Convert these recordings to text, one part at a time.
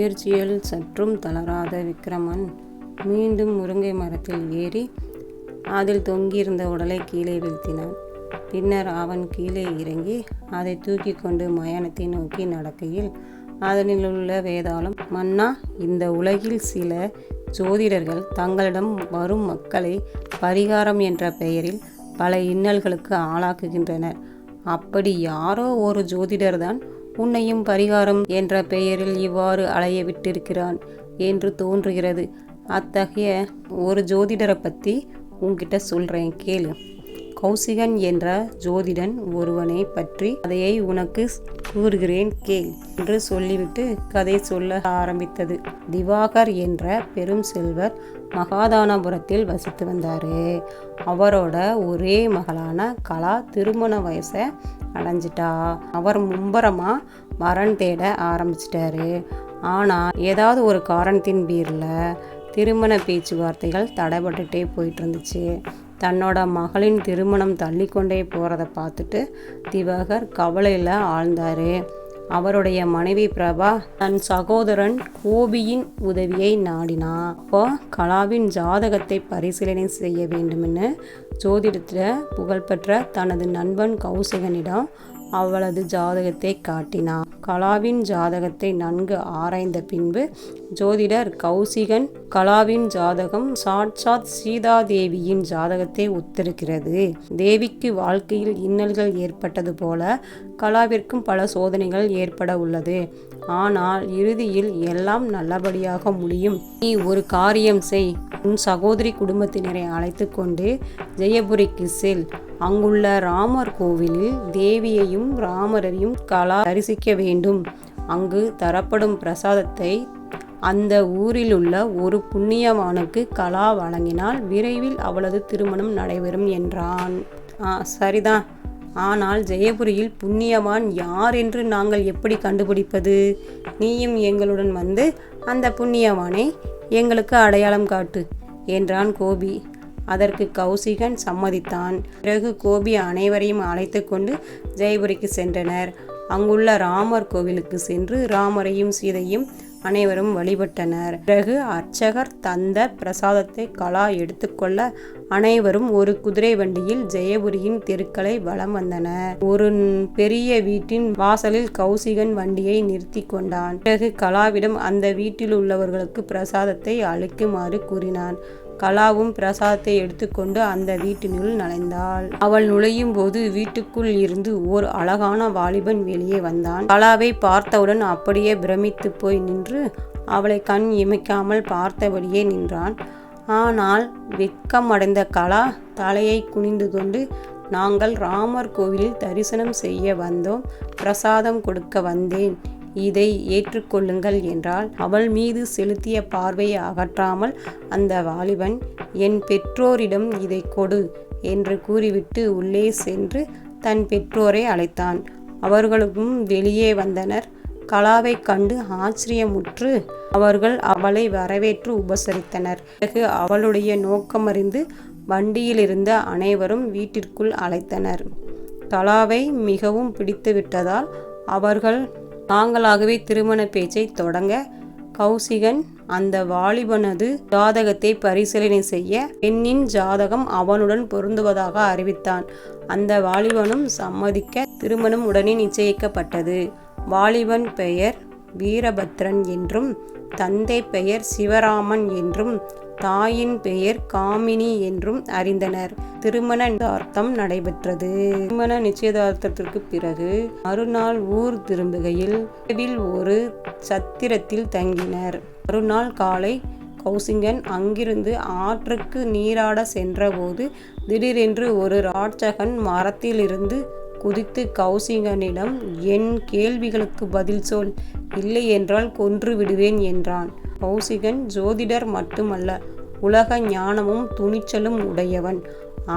முயற்சியில் சற்றும் தளராத விக்ரமன் மீண்டும் முருங்கை மரத்தில் ஏறி அதில் தொங்கியிருந்த உடலை கீழே வீழ்த்தினான். பின்னர் அவன் கீழே இறங்கி அதை தூக்கி கொண்டு மயானத்தை நோக்கி நடக்கையில் அதனில் உள்ள வேதாளம் மன்னா இந்த உலகில் சில ஜோதிடர்கள் தங்களிடம் வரும் மக்களை பரிகாரம் என்ற பெயரில் பல இன்னல்களுக்கு ஆளாக்குகின்றனர். அப்படி யாரோ ஒரு ஜோதிடர்தான் உன்னையும் பரிகாரம் என்ற பெயரில் இவ்வாறு அலைய விட்டிருக்கிறான் என்று தோன்றுகிறது. அத்தகைய ஒரு ஜோதிடரை பற்றி உங்ககிட்ட சொல்கிறேன் கேளு. கௌசிகன் என்ற ஜோதிடன் ஒருவனை பற்றி கதையை உனக்கு கூறுகிறேன் கேள் என்று சொல்லிவிட்டு கதை சொல்ல ஆரம்பித்தது. திவாகர் என்ற பெரும் செல்வர் மகாதானபுரத்தில் வசித்து வந்தார். அவரோட ஒரே மகளான கலா திருமண வயசை அடைஞ்சிட்டா. அவர் மும்பரமாக வரன் தேட ஆரம்பிச்சிட்டாரு. ஆனால் ஏதாவது ஒரு காரணத்தின் பேரில் திருமண பேச்சுவார்த்தைகள் தடைபட்டுட்டே போயிட்டு இருந்துச்சு. தன்னோட மகளின் திருமணம் தள்ளிக்கொண்டே போகிறத பார்த்துட்டு திவாகர் கவலையில் ஆழ்ந்தார். அவருடைய மனைவி பிரபா தன் சகோதரன் கோபியின் உதவியை நாடினா. அப்போ கலாவின் ஜாதகத்தை பரிசீலனை செய்ய வேண்டுமென்னு ஜோதிடத்தில் புகழ்பெற்ற தனது நண்பன் கௌசிகனிடம் அவளது ஜாதகத்தை காட்டினான் கலாவின் ஜாதகத்தை நன்கு ஆராய்ந்த பின்பு ஜோதிடர் கௌசிகன் கலாவின் ஜாதகம் சாட்சாத் சீதாதேவியின் ஜாதகத்தை ஒத்திருக்கிறது. தேவிக்கு வாழ்க்கையில் இன்னல்கள் ஏற்பட்டது போல கலாவிற்கும் பல சோதனைகள் ஏற்பட உள்ளது. ஆனால் இறுதியில் எல்லாம் நல்லபடியாக முடியும். நீ ஒரு காரியம் செய். உன் சகோதரி குடும்பத்தினரை அழைத்து கொண்டு ஜெயபுரிக்கு செல். அங்குள்ள ராமர் கோவிலில் தேவியையும் ராமரையும் கலா தரிசிக்க வேண்டும். அங்கு தரப்படும் பிரசாதத்தை அந்த ஊரில் உள்ள ஒரு புண்ணியவானுக்கு கலா வழங்கினால் விரைவில் அவளது திருமணம் நடைபெறும் என்றான். ஆ சரிதான் ஆனால் ஜெயபுரியில் புண்ணியவான் யார் என்று நாங்கள் எப்படி கண்டுபிடிப்பது? நீயும் எங்களுடன் வந்து அந்த புண்ணியவானை எங்களுக்கு அடையாளம் காட்டு என்றான் கோபி. அதற்கு கௌசிகன் சம்மதித்தான். பிறகு கோபி அனைவரையும் அழைத்து கொண்டு ஜெயபுரிக்கு சென்றனர். அங்குள்ள ராமர் கோவிலுக்கு சென்று ராமரையும் சீதையும் அனைவரும் வழிபட்டனர். பிறகு அர்ச்சகர் தந்த பிரசாதத்தை கலா எடுத்துக்கொள்ள அனைவரும் ஒரு குதிரை வண்டியில் ஜெயபுரியின் தெருக்களை வலம் வந்தனர். ஒரு பெரிய வீட்டின் வாசலில் கௌசிகன் வண்டியை நிறுத்தி கொண்டான். பிறகு கலாவிடம் அந்த வீட்டில் உள்ளவர்களுக்கு பிரசாதத்தை அளிக்குமாறு கூறினான். கலாவும் பிரசாதத்தை எடுத்துக்கொண்டு அந்த வீட்டினுள் நுழைந்தாள். அவள் நுழையும் போது வீட்டுக்குள் இருந்து ஓர் அழகான வாலிபன் வெளியே வந்தான். கலாவை பார்த்தவுடன் அப்படியே பிரமித்து போய் நின்று அவளை கண் இமைக்காமல் பார்த்தபடியே நின்றான். ஆனால் வெட்கம் அடைந்த கலா தலையை குனிந்து கொண்டு நாங்கள் ராமர் கோவிலில் தரிசனம் செய்ய வந்தோம். பிரசாதம் கொடுக்க வந்தேன். இதை ஏற்றுக்கொள்ளுங்கள் என்றால் அவள் மீது செலுத்திய பார்வையை அகற்றாமல் அந்த வாலிபன் என் பெற்றோரிடம் இதை கொடு என்று கூறிவிட்டு உள்ளே சென்று தன் பெற்றோரை அழைத்தான். அவர்களுக்கும் வெளியே வந்தனர். கலாவை கண்டு ஆச்சரியமுற்று அவர்கள் அவளை வரவேற்று உபசரித்தனர். பிறகு அவளுடைய நோக்கமறிந்து வண்டியிலிருந்த அனைவரும் வீட்டிற்குள் அழைத்தனர். கலாவை மிகவும் பிடித்துவிட்டதால் அவர்கள் தாங்களாகவே திருமண பேச்சை தொடங்க கௌசிகன் அந்த வாலிபனது ஜாதகத்தை பரிசீலனை செய்ய பெண்ணின் ஜாதகம் அவனுடன் பொருந்துவதாக அறிவித்தான். அந்த வாலிபனும் சம்மதிக்க திருமணம் உடனே நிச்சயிக்கப்பட்டது. வாலிபன் பெயர் வீரபத்ரன் என்றும் தந்தை பெயர் சிவராமன் என்றும் தாயின் பெயர் காமினி என்றும் அறிந்தனர். திருமண நிச்சயதார்த்தம் நடைபெற்றது. திருமண நிச்சயதார்த்தத்திற்கு பிறகு மறுநாள் ஊர் திரும்புகையில் ஒரு சத்திரத்தில் தங்கினர். மறுநாள் காலை கௌசிங்கன் அங்கிருந்து ஆற்றுக்கு நீராட சென்றபோது திடீரென்று ஒரு ராட்சகன் மரத்திலிருந்து குதித்து கௌசிங்கனிடம் என் கேள்விகளுக்கு பதில் சொல். இல்லை என்றால் கொன்று விடுவேன் என்றான். கௌசிகன் ஜோதிடர் மட்டுமல்ல உலக ஞானமும் துணிச்சலும் உடையவன்.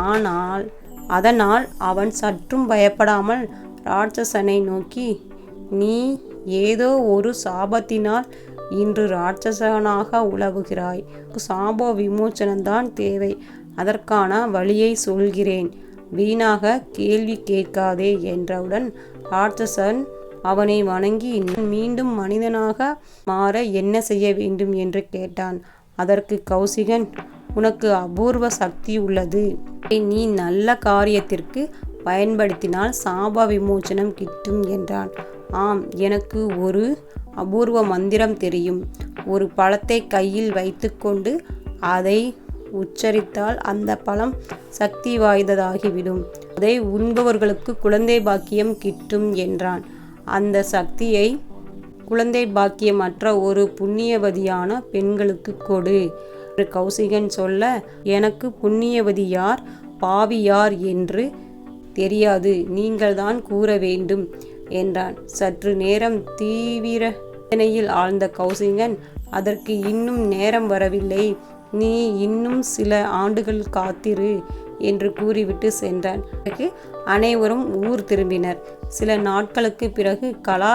ஆனால் அதனால் அவன் சற்றும் பயப்படாமல் ராட்சசனை நோக்கி நீ ஏதோ ஒரு சாபத்தினால் இன்று ராட்சசனாக உலவுகிறாய். சாப விமோச்சனம்தான் தேவை. அதற்கான வழியை சொல்கிறேன். வீணாக கேள்வி கேட்காதே என்றவுடன் ஆர்த்தசன் அவனை வணங்கி மீண்டும் மனிதனாக மாற என்ன செய்ய வேண்டும்? என்று கேட்டான். அதற்கு கௌசிகன் உனக்கு அபூர்வ சக்தி உள்ளது. நீ நல்ல காரியத்திற்கு பயன்படுத்தினால் சாப விமோசனம் கிட்டும் என்றான். ஆம் எனக்கு ஒரு அபூர்வ மந்திரம் தெரியும். ஒரு பழத்தை கையில் வைத்துக்கொண்டு அதை உச்சரித்தால் அந்த பழம் சக்தி வாய்ந்ததாகிவிடும். அதை உண்பவர்களுக்கு குழந்தை பாக்கியம் கிட்டும் என்றான். அந்த சக்தியை குழந்தை பாக்கியமற்ற ஒரு புண்ணியவதியான பெண்களுக்கு கொடு. என்று கௌசிகன் சொல்ல எனக்கு புண்ணியவதி யார்? பாவி யார் என்று தெரியாது. நீங்கள்தான் கூற வேண்டும் என்றான். சற்று நேரம் தீவிர சிந்தனையில் ஆழ்ந்த கௌசிகன் அதற்கு இன்னும் நேரம் வரவில்லை. நீ இன்னும் சில ஆண்டுகள் காத்திரு என்று கூறிவிட்டு சென்றான். பிறகு அனைவரும் ஊர் திரும்பினர். சில நாட்களுக்கு பிறகு கலா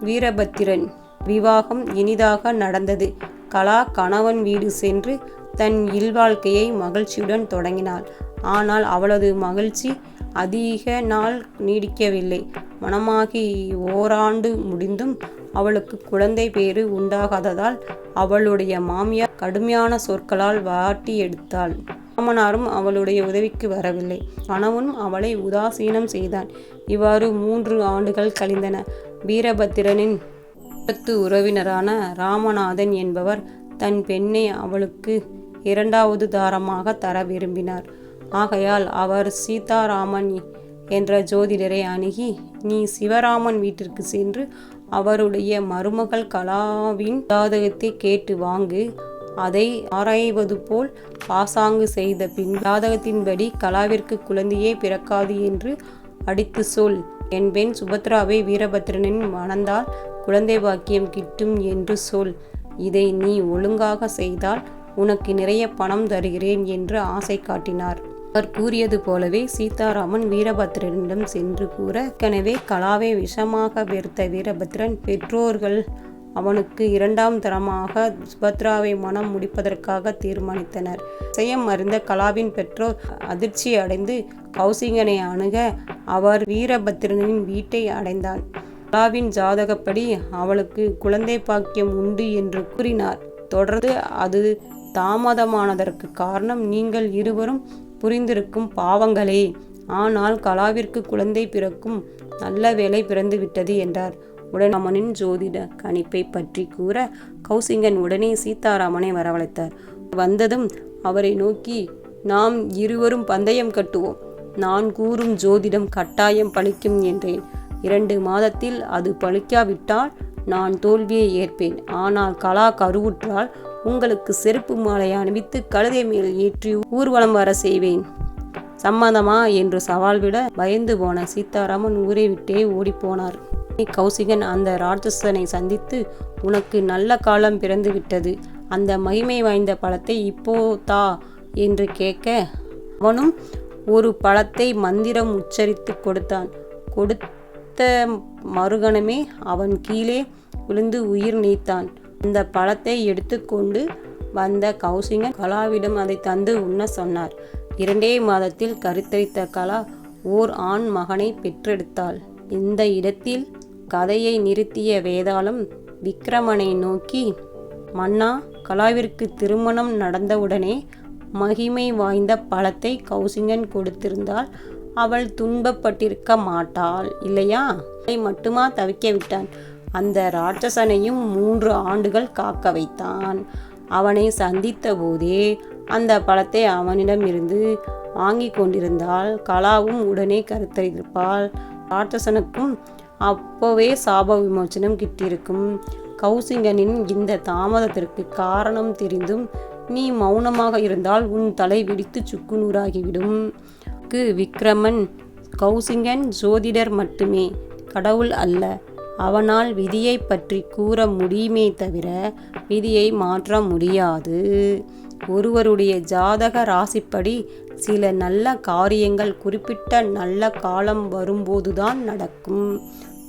வீரபத்திரன் விவாகம் இனிதாக நடந்தது. கலா கணவன் வீடு சென்று தன் இல்வாழ்க்கையை மகிழ்ச்சியுடன் தொடங்கினாள். ஆனால் அவளது மகிழ்ச்சி அதிக நாள் நீடிக்கவில்லை. மனமாகி ஓராண்டு முடிந்தும் அவளுக்கு குழந்தை பேறு உண்டாகாததால் அவளுடைய மாமியார் கடுமையான சொற்களால் வாட்டி எடுத்தாள். மாமனாரும் அவளுடைய உதவிக்கு வரவில்லை. கணவனும் அவளை உதாசீனம் செய்தான். இவ்வாறு மூன்று ஆண்டுகள் கழிந்தன. வீரபத்திரனின் பத்து உறவினரான ராமநாதன் என்பவர் தன் பெண்ணை அவளுக்கு இரண்டாவது தாரமாக தர விரும்பினார். ஆகையால் அவர் சீதாராமன் என்ற ஜோதிடரை அணுகி நீ சிவராமன் வீட்டிற்கு சென்று அவருடைய மருமகள் கலாவின் ஜாதகத்தை கேட்டு வாங்கு. அதை ஆராய்வது போல் பாசாங்கு செய்த பின் ஜாதகத்தின்படி கலாவிற்கு குழந்தையே பிறக்காது என்று அடித்து சொல். என் பெண் சுபத்ராவை வீரபத்ரனின் மணந்தால் குழந்தை பாக்கியம் கிட்டும் என்று சொல். இதை நீ ஒழுங்காக செய்தால் உனக்கு நிறைய பணம் தருகிறேன் என்று ஆசை காட்டினார். அவர் கூறியது போலவே சீதாராமன் வீரபத்ரனிடம் சென்று கூற ஏற்கனவே கலாவை விஷமாக வெறுத்த வீரபத்ரன் பெற்றோர்கள் அவனுக்கு இரண்டாம் தரமாக சுபத்ராவை மனம் முடிப்பதற்காக தீர்மானித்தனர். விஷயம் அறிந்த கலாவின் பெற்றோர் அதிர்ச்சி அடைந்து கௌசிங்கனை அணுக அவர் வீரபத்திரனின் வீட்டை அடைந்தான். கலாவின் ஜாதகப்படி அவளுக்கு குழந்தை பாக்கியம் உண்டு என்று கூறினார். தொடர்ந்து அது தாமதமானதற்கு காரணம் நீங்கள் இருவரும் புரிந்திருக்கும் பாவங்களே. ஆனால் கலாவிற்கு குழந்தை பிறக்கும் நல்ல வேலை பிறந்து விட்டது என்றார். உடனமனின் ஜோதிட கணிப்பை பற்றி கூற கௌசிங்கன் உடனே சீதாராமனை வரவழைத்தார். வந்ததும் அவரை நோக்கி நாம் இருவரும் பந்தயம் கட்டுவோம். நான் கூறும் ஜோதிடம் கட்டாயம் பழிக்கும் என்றேன். இரண்டு மாதத்தில் அது பழிக்காவிட்டால் நான் தோல்வியை ஏற்பேன். ஆனால் கலா கருவுற்றால் உங்களுக்கு செருப்பு மாலை அணிவித்து கழுதை மேல் ஏற்றி ஊர்வலம் வர செய்வேன். சம்மதமா? என்று சவால் விட பயந்து போன சீதாராமன் ஊரை விட்டே ஓடிப்போனார் கௌசிகன் அந்த ராட்சசனை சந்தித்து உனக்கு நல்ல காலம் பிறந்து விட்டது அந்த மகிமை வாய்ந்த பழத்தை இப்போ தா என்று கேட்க அவனும் ஒரு பழத்தை மந்திரம் உச்சரித்து கொடுத்தான். கொடுத்த மறுகணமே அவன் கீழே விழுந்து உயிர் நீத்தான். அந்த பழத்தை எடுத்துக்கொண்டு வந்த கௌசிங்கன் கலாவிடம் அதை தந்து உண்ண சொன்னார். இரண்டே மாதத்தில் கருத்தரித்த கலா ஓர் ஆண் மகனை பெற்றெடுத்தாள். இந்த இடத்தில் கதையை நிறுத்திய வேதாளம் விக்ரமனை நோக்கி மன்னா கலாவிற்கு திருமணம் நடந்தவுடனே மகிமை வாய்ந்த பழத்தை கௌசிங்கன் கொடுத்திருந்தால் அவள் துன்பப்பட்டிருக்க மாட்டாள் இல்லையா? அதை மட்டுமா தவிக்க விட்டான்? அந்த ராட்சசனையும் மூன்று ஆண்டுகள் காக்க வைத்தான். அவனை சந்தித்த போதே அந்த பழத்தை அவனிடமிருந்து வாங்கி கொண்டிருந்தால் கலாவும் உடனே கருத்தறிந்திருப்பாள். ராட்சசனுக்கும் அப்போவே சாப விமோச்சனம் கிட்டிருக்கும். கௌசிங்கனின் இந்த தாமதத்திற்கு காரணம் தெரிந்தும் நீ மௌனமாக இருந்தால் உன் தலை வெடித்து சுக்குநூறாகிவிடும் விக்ரமன் கௌசிங்கன் ஜோதிடர் மட்டுமே. கடவுள் அல்ல. அவனால் விதியை பற்றி கூற முடியுமே தவிர விதியை மாற்ற முடியாது. ஒருவருடைய ஜாதக ராசிப்படி சில நல்ல காரியங்கள் குறிப்பிட்ட நல்ல காலம் வரும்போதுதான் நடக்கும்.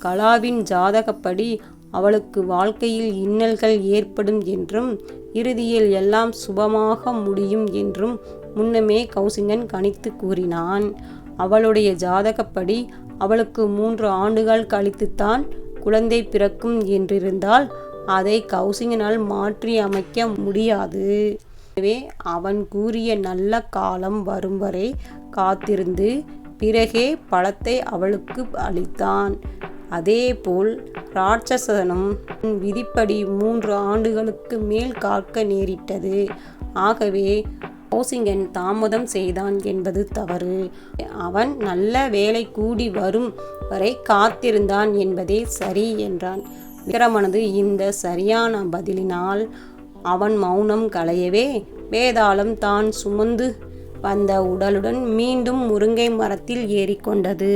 கலாவின் ஜாதகப்படி அவளுக்கு வாழ்க்கையில் இன்னல்கள் ஏற்படும் என்றும் இறுதியில் எல்லாம் சுபமாக முடியும் என்றும் முன்னமே கௌசிங்கன் கணித்து கூறினான். அவளுடைய ஜாதகப்படி அவளுக்கு மூன்று ஆண்டுகள் கழித்துத்தான் குழந்தை பிறக்கும் என்றிருந்தால் அதை கௌசிங்கனால் மாற்றி அமைக்க முடியாது. எனவே அவன் கூறிய நல்ல காலம் வரும் வரை காத்திருந்து பிறகே பழத்தை அவளுக்கு அளித்தான். அதேபோல் ராட்சசனும் விதிப்படி மூன்று ஆண்டுகளுக்கு மேல் காக்க நேரிட்டது. ஆகவே ஓசிங்கன் தாமதம் செய்தான் என்பது தவறு. அவன் நல்ல வேலை கூடி வரும் வரை காத்திருந்தான் என்பதே சரி என்றான். விக்ரமனது இந்த சரியான பதிலினால் அவன் மௌனம் களையவே வேதாளம் தான் சுமந்து வந்த உடலுடன் மீண்டும் முருங்கை மரத்தில் ஏறிக்கொண்டது.